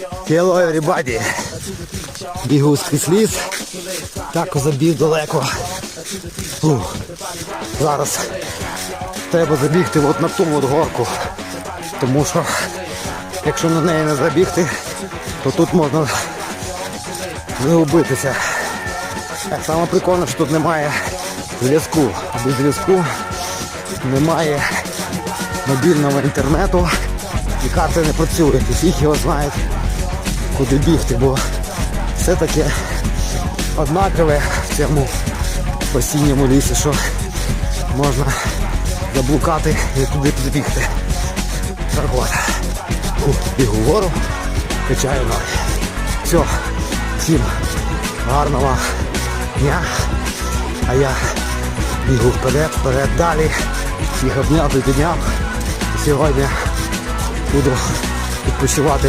Hello everybody. Бігу скрізь ліс. Так забіг далеко. Фух. Зараз треба забігти от на ту от горку. Тому що якщо на неї не забігти, то тут можна загубитися. Так само прикольно, що тут немає зв'язку. Без зв'язку немає мобільного інтернету і карти не працюють. Фіг його знають, куди бігти, бо все таке однакове в цьому осінньому лісі, що можна заблукати і туди підбігти. От. Бігу вгору, качаю ноги. Все, всім гарного дня. А я бігу вперед, вперед, далі. Їх обняв підняв. Сьогодні буду відпочивати